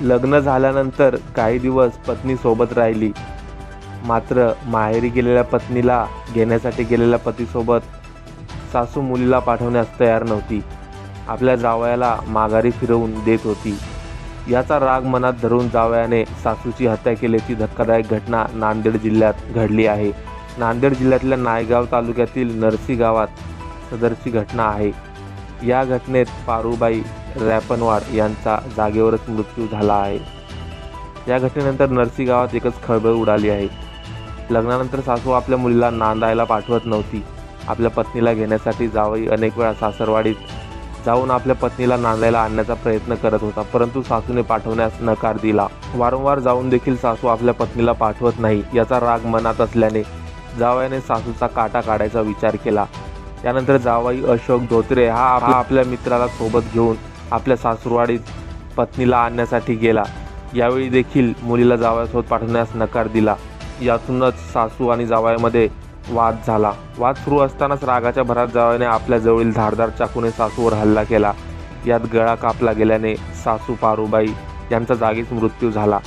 लग्न झाल्यानंतर काही दिवस पत्नी सोबत राहिली. मात्र माहेरी गेलेल्या पत्नीला घेण्यासाठी गेलेल्या पतीसोबत सासू मुलीला पाठवण्यास तयार नव्हती. आपल्या जावयाला माघारी फिरवून देत होती. याचा राग मनात धरून जावयाने सासूची हत्या केल्याची धक्कादायक घटना नांदेड जिल्ह्यात घडली आहे. नांदेड जिल्ह्यातल्या नायगाव तालुक्यातील नरसी गावात सदरची घटना आहे. या घटनेत पारूबाई रॅपनवाड यांचा जागेवरच मृत्यू झाला आहे. या घटनेनंतर नरसी गावात एकच खळबळ उडाली आहे. लग्नानंतर सासू आपल्या मुलीला नांदायला पाठवत नव्हती. आपल्या पत्नीला घेण्यासाठी जावई अनेक वेळा सासरवाडीत जाऊन आपल्या पत्नीला नांदायला आणण्याचा प्रयत्न करत होता परंतु सासूने पाठवण्यास नकार दिला. वारंवार जाऊन देखील सासू आपल्या पत्नीला पाठवत नाही याचा राग मनात असल्याने जावयाने सासूचा काटा काढायचा विचार केला. त्यानंतर जावई अशोक धोत्रे हा आपल्या मित्राला सोबत घेऊन आपल्या सासूरवाडीत पत्नीला आणण्यासाठी गेला. यावेळी देखील मुलीला जावयासोबत पाठवण्यास नकार दिला. यातूनच सासू आणि जावयामध्ये वाद झाला. वाद सुरू असतानाच रागाच्या भरात जावयाने आपल्या जवळील धारदार चाकूने सासूवर हल्ला केला. यात गळा कापला गेल्याने सासू पारूबाई यांचा जागीच मृत्यू झाला.